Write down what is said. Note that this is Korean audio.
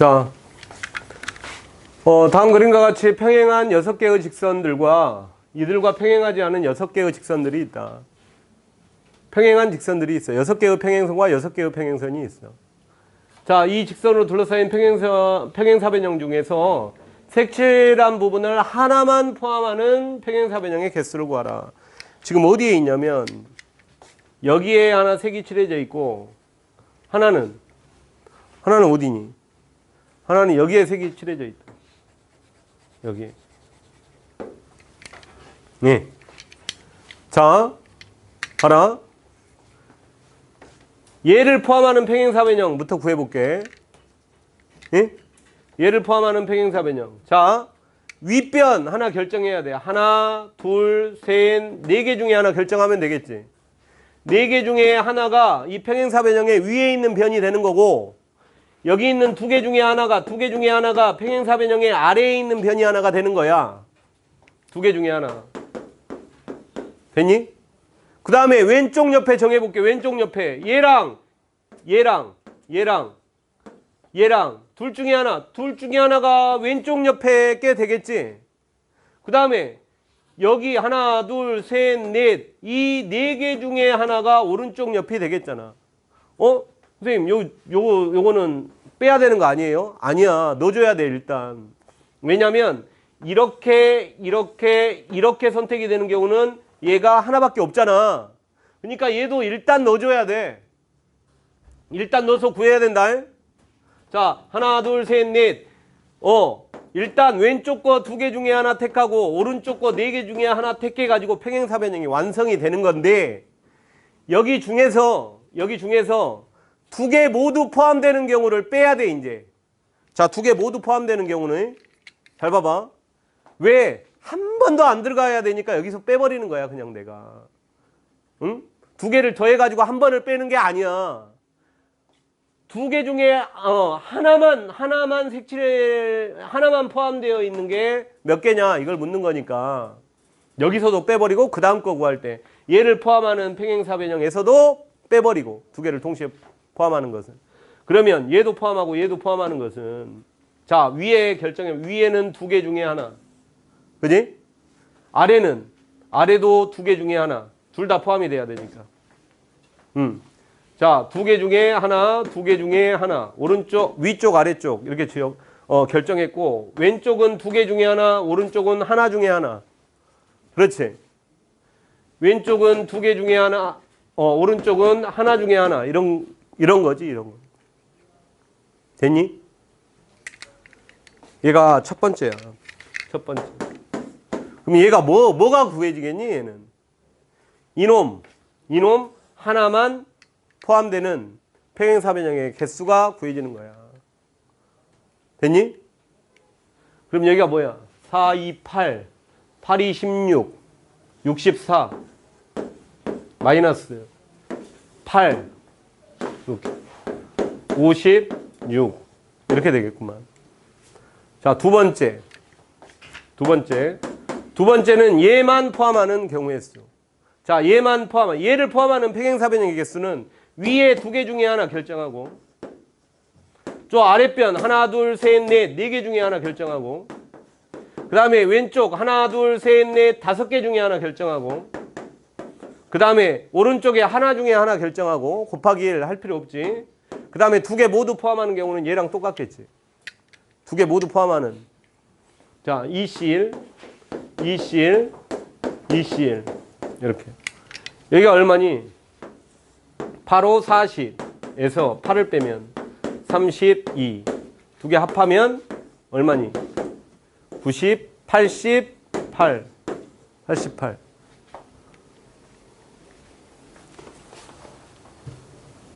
자, 어, 다음 그림과 같이 평행한 6개의 직선들과 이들과 평행하지 않은 6개의 직선들이 있다. 평행한 직선들이 있어. 6개의 평행선과 6개의 평행선이 있어. 자, 이 직선으로 둘러싸인 평행선, 평행사변형 중에서 색칠한 부분을 하나만 포함하는 평행사변형의 개수를 구하라. 지금 어디에 있냐면 여기에 하나 색이 칠해져 있고 하나는 하나는 어디니? 하나는 여기에 색이 칠해져 있다. 여기. 네. 자, 봐라. 얘를 포함하는 평행사변형부터 구해볼게. 예? 얘를 포함하는 평행사변형. 자, 윗변 하나 결정해야 돼. 하나, 둘, 셋, 네 개 중에 하나 결정하면 되겠지. 네 개 중에 하나가 이 평행사변형의 위에 있는 변이 되는 거고, 여기 있는 두 개 중에 하나가, 두 개 중에 하나가 평행사변형의 아래에 있는 변이 하나가 되는 거야. 두 개 중에 하나. 됐니? 그 다음에 왼쪽 옆에 정해볼게. 왼쪽 옆에. 얘랑, 얘랑, 얘랑, 얘랑. 둘 중에 하나. 둘 중에 하나가 왼쪽 옆에 게 되겠지? 그 다음에 여기 하나, 둘, 셋, 넷. 이 네 개 중에 하나가 오른쪽 옆이 되겠잖아. 어? 선생님, 요, 요거, 요거는 빼야 되는 거 아니에요? 아니야. 넣어줘야 돼, 일단. 왜냐면, 이렇게, 이렇게, 이렇게 선택이 되는 경우는 얘가 하나밖에 없잖아. 그러니까 얘도 일단 넣어줘야 돼. 일단 넣어서 구해야 된다. 자, 하나, 둘, 셋, 넷. 어, 일단 왼쪽 거 두 개 중에 하나 택하고 오른쪽 거 네 개 중에 하나 택해가지고 평행사변형이 완성이 되는 건데 여기 중에서 여기 중에서 두 개 모두 포함되는 경우를 빼야 돼 이제. 자, 두 개 모두 포함되는 경우는 잘 봐봐. 왜? 한 번도 안 들어가야 되니까 여기서 빼버리는 거야, 그냥 내가. 응? 두 개를 더해가지고 한 번을 빼는 게 아니야. 두 개 중에, 어, 하나만, 하나만 색칠에, 하나만 포함되어 있는 게 몇 개냐, 이걸 묻는 거니까. 여기서도 빼버리고, 그 다음 거 구할 때. 얘를 포함하는 평행사변형에서도 빼버리고, 두 개를 동시에 포함하는 것은. 그러면 얘도 포함하고 얘도 포함하는 것은. 자, 위에 결정해. 위에는 두 개 중에 하나. 그지? 아래는 아래도 두 개 중에 하나. 둘 다 포함이 돼야 되니까. 음. 자, 두 개 중에 하나, 두 개 중에 하나. 오른쪽, 위쪽, 아래쪽 이렇게 지역 어, 결정했고 왼쪽은 두 개 중에 하나, 오른쪽은 하나 중에 하나. 그렇지? 왼쪽은 두 개 중에 하나, 어, 오른쪽은 하나 중에 하나. 이런 이런 거지, 이런 거. 됐니? 얘가 첫 번째야. 첫 번째. 그럼 얘가 뭐, 뭐가 구해지겠니, 얘는? 이놈, 이놈 하나만 포함되는 평행사변형의 개수가 구해지는 거야. 됐니? 그럼 여기가 뭐야? 4, 2, 8, 8, 2, 16, 64, 마이너스 8, 이렇게. 56, 이렇게 되겠구만. 자, 두 번째. 두 번째. 두 번째는 얘만 포함하는 경우의 수. 자, 얘만 포함한, 얘를 포함하는 평행사변형의 개수는 위에 두 개 중에 하나 결정하고, 저 아랫변 하나, 둘, 셋, 넷, 네 개 중에 하나 결정하고, 그 다음에 왼쪽 하나, 둘, 셋, 넷, 다섯 개 중에 하나 결정하고, 그 다음에 오른쪽에 하나 중에 하나 결정하고, 곱하기 1 할 필요 없지. 그 다음에 두 개 모두 포함하는 경우는 얘랑 똑같겠지. 두 개 모두 포함하는. 자, EC1, EC1, EC1. 이렇게. 여기가 얼마니? 8, 5, 40에서 8을 빼면 32. 두 개 합하면 얼마니? 90, 88. 88.